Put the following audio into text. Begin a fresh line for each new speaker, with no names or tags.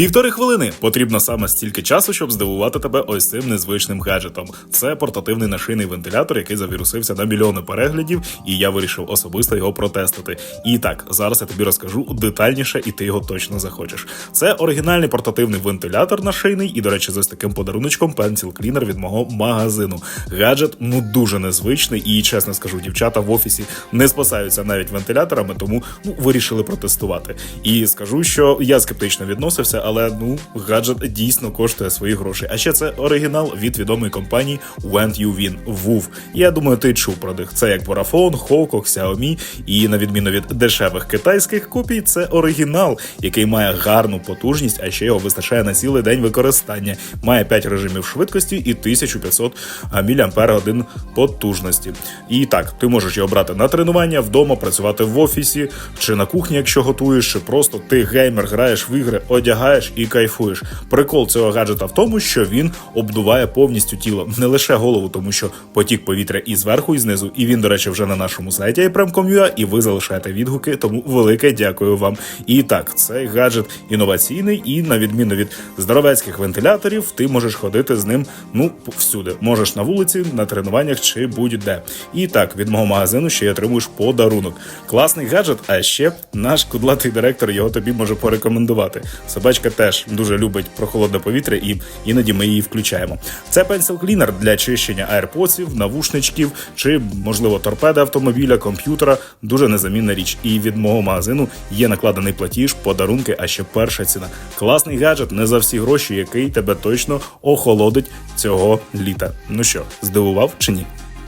Півтори хвилини потрібно саме стільки часу, щоб здивувати тебе ось цим незвичним гаджетом. Це портативний нашийний вентилятор, який завірусився на мільйони переглядів, і я вирішив особисто його протестити. І так, зараз я тобі розкажу детальніше, і ти його точно захочеш. Це оригінальний портативний вентилятор нашийний, і, до речі, з ось таким подаруночком Pencil Cleaner від мого магазину. Гаджет ну дуже незвичний, і чесно скажу, дівчата в офісі не спасаються навіть вентиляторами, тому ну вирішили протестувати. І скажу, що я скептично відносився, але ну гаджет дійсно коштує свої гроші. А ще це оригінал від відомої компанії Went You Win WUV. Я думаю, ти чув про них. Це як Vodafone, Hoco, Xiaomi, і на відміну від дешевих китайських копій, це оригінал, який має гарну потужність, а ще його вистачає на цілий день використання. Має 5 режимів швидкості і 1500 мАч потужності. І так, ти можеш його брати на тренування вдома, працювати в офісі чи на кухні, якщо готуєш, чи просто ти геймер, граєш в ігри, одягаєш і кайфуєш. Прикол цього гаджета в тому, що він обдуває повністю тіло, не лише голову, тому що потік повітря і зверху, і знизу. І він, до речі, вже на нашому сайті iPrem.com.ua, і ви залишаєте відгуки. Тому велике дякую вам. І так, цей гаджет інноваційний, і на відміну від здоровецьких вентиляторів, ти можеш ходити з ним ну всюди. Можеш на вулиці, на тренуваннях чи будь-де. І так, від мого магазину ще й отримуєш подарунок. Класний гаджет, а ще наш кудлатий директор його тобі може порекомендувати. Собачка теж дуже любить прохолодне повітря, і іноді ми її включаємо. Це Cleaner для чищення AirPods, навушничків чи, можливо, торпеди автомобіля, комп'ютера. Дуже незамінна річ. І від мого магазину є накладений платіж, подарунки, а ще перша ціна. Класний гаджет, не за всі гроші, який тебе точно охолодить цього літа. Ну що, здивував чи ні?